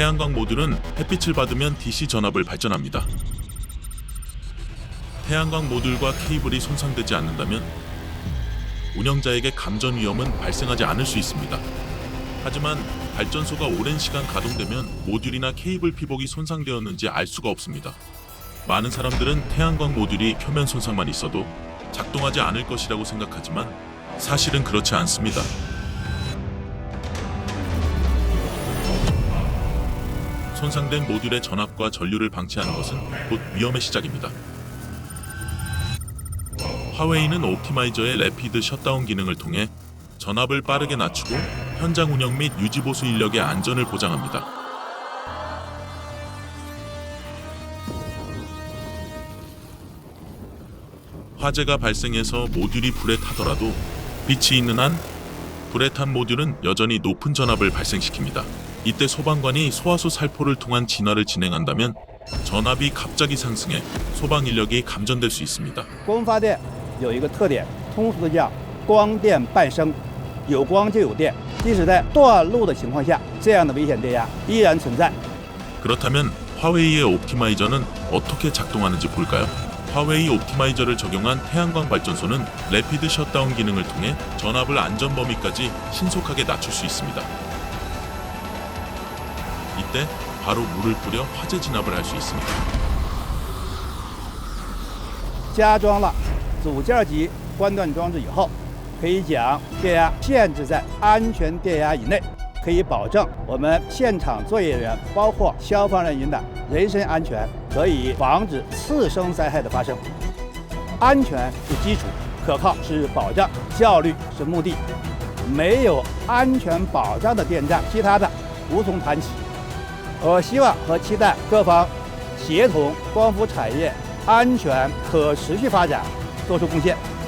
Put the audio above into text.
태양광 모듈은 햇빛을 받으면 DC 전압을 발전합니다. 태양광 모듈과 케이블이 손상되지 않는다면 운영자에게 감전 위험은 발생하지 않을 수 있습니다. 하지만 발전소가 오랜 시간 가동되면 모듈이나 케이블 피복이 손상되었는지 알 수가 없습니다. 많은 사람들은 태양광 모듈이 표면 손상만 있어도 작동하지 않을 것이라고 생각하지만 사실은 그렇지 않습니다. 손상된 모듈의 전압과 전류를 방치하는 것은 곧 위험의 시작입니다. 화웨이는 옵티마이저의 래피드 셧다운 기능을 통해 전압을 빠르게 낮추고 현장 운영 및 유지 보수 인력의 안전을 보장합니다. 화재가 발생해서 모듈이 불에 타더라도 빛이 있는 한 불에 탄 모듈은 여전히 높은 전압을 발생시킵니다. 이때 소방관이 소화수 살포를 통한 진화를 진행한다면 전압이 갑자기 상승해 소방 인력이 감전될 수 있습니다. 光发电有一个特点，通俗的叫光电伴生，有光就有电。即使在断路的情况下，这样的危险电压依然存在。 그렇다면 화웨이의 옵티마이저는 어떻게 작동하는지 볼까요? 화웨이 옵티마이저를 적용한 태양광 발전소는 래피드 셧다운 기능을 통해 전압을 안전 범위까지 신속하게 낮출 수 있습니다. 이때 바로 물을 뿌려 화재 진압을 할 수 있습니다. 加装了组件级关断装置以后，可以将电压限制在安全电压以内，可以保证我们现场作业人员，包括消防人员的人身安全，可以防止次生灾害的发生。安全是基础，可靠是保障，效率是目的。没有安全保障的电站，其他的无从谈起。 我希望和期待各方协同光伏产业安全可持续发展做出贡献。